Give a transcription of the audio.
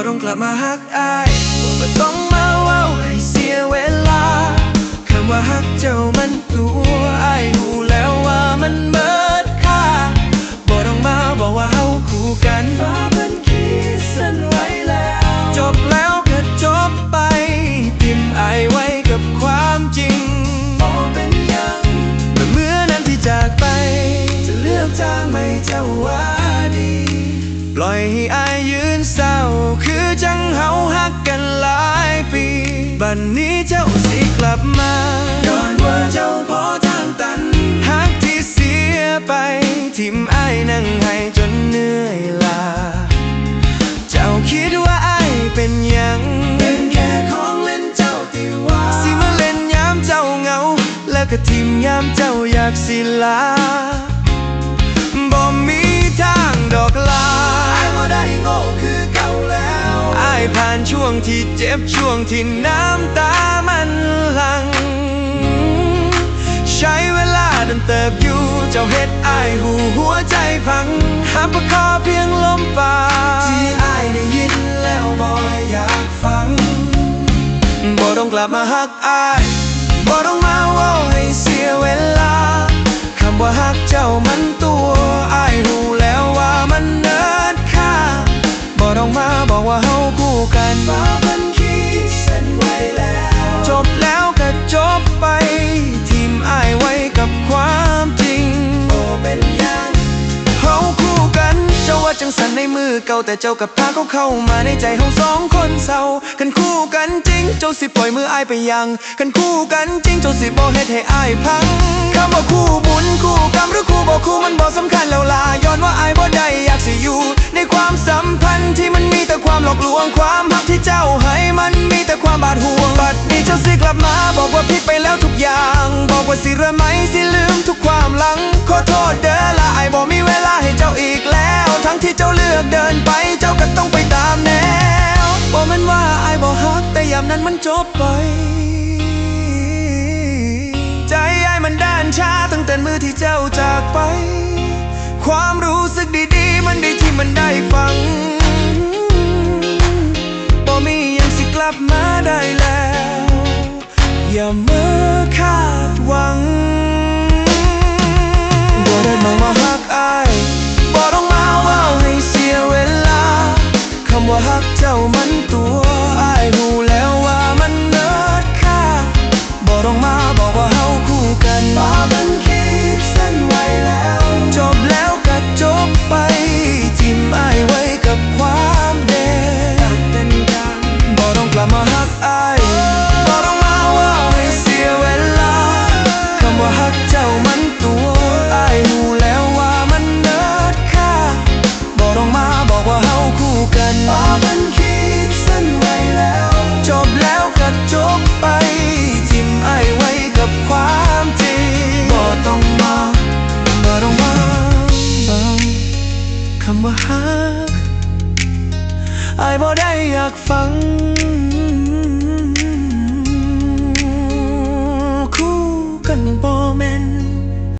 กลับมาฮักอายบ่ต้องมาเว้าให้เสียเวลาคำว่าฮักเจ้ามันตัวอายรู้แล้วว่ามันเบิดค่าบ่ต้องมาบอกว่าเฮาคู่กันฟ้ามันขีดเส้นไว้แล้ว จบแล้วก็จบไปทิมอายไว้กับความจริงบ่เป็นหยังเมื่อเมื่อนั้นที่จากไป จะเลือกทางไม่เจ้าว่าดี ปล่อยให้ บัดนนี้เจ้าสิกลับมาย้อนว่าเจ้าพอทางตันฮักที่เสียไป ทิมอายนั่งให้จนเหนื่อยลา เจ้าคิดว่าอายเป็นหยัง เป็นแค่ของเล่นเจ้าติว่าสิมาเล่นยามเจ้าเหงา แล้วก็ทิมยามเจ้าอยากสิลา ผ่านช่วงที่เจ็บช่วงที่น้ำตามันหลัง ใช้เวลาดันเติบอยู่เจ้าเฮ็ดไอ้ายหูหัวใจพังหาประคอเพียงลมปากที่ไอ้ายได้ยินแล้วบ่อยากฟังบ่ต้องกลับมาฮักอายบ่ต้องมาเว่าให้เสียเวลาคำว่าฮักเจ้ามันตัวอายรู้แล้วว่ามันเนินค่าบ่ต้องมาบอกว่าเฮาคู่ กันฟ้ามันขีดเส้นไว้แล้ว จบแล้วก็จบไป ทีมอายไว้กับความจริงโอ้เป็นหยังเฮาคู่กันเจ้าว่าจังสันในมือเก่าแต่เจ้ากับพาเขาเข้ามาในใจเฮาสองคนเศร้ากันคู่กันจริง เจ้าสิปล่อยมืออายไปยัง กันคู่กันจริง เจ้าสิบ่เฮ็ดให้อายพังคำว่าคู่บุญคู่กรรมหรือคู่บ่คู่มันบ่สำคัญแล้วล่ะย้อนว่าอายบ่ได้อยากสิอยู่ใน อกลวงความหักที่เจ้าให้มันมีแต่ความบาดห่วงบัดนี้เจ้าสิกลับมาบอกว่าผิดไปแล้วทุกอย่าง บอกว่าสิรือไหมสิลืมทุกความหลัง ขอโทษเด้อละไอ้บอกมีเวลาให้เจ้าอีกแล้ว ทั้งที่เจ้าเลือกเดินไปเจ้าก็ต้องไปตามแนวบอกมันว่าไอ้บอกฮักแต่ยามนั้นมันจบไป ใจไอ้มันด้านชาตั้งแต่มือที่เจ้าจากไป มื่อคาดหวังบ่ได้มามาฮักอายบ่ต้องมาเว่าให้เสียเวลาคำว่าฮักเจ้ามันตัวอายรู้แล้วว่ามันเนิดค่าบ่ต้องมาบอกว่าเฮาคู่กันฟ้ามันขีดเส้นไว้แล้ว จบแล้วก็จบไปทิมอายไว้กับความเด็ดเป็นกันบ่ต้องกลับมาฮักอาย บ่ได้อยากฟัง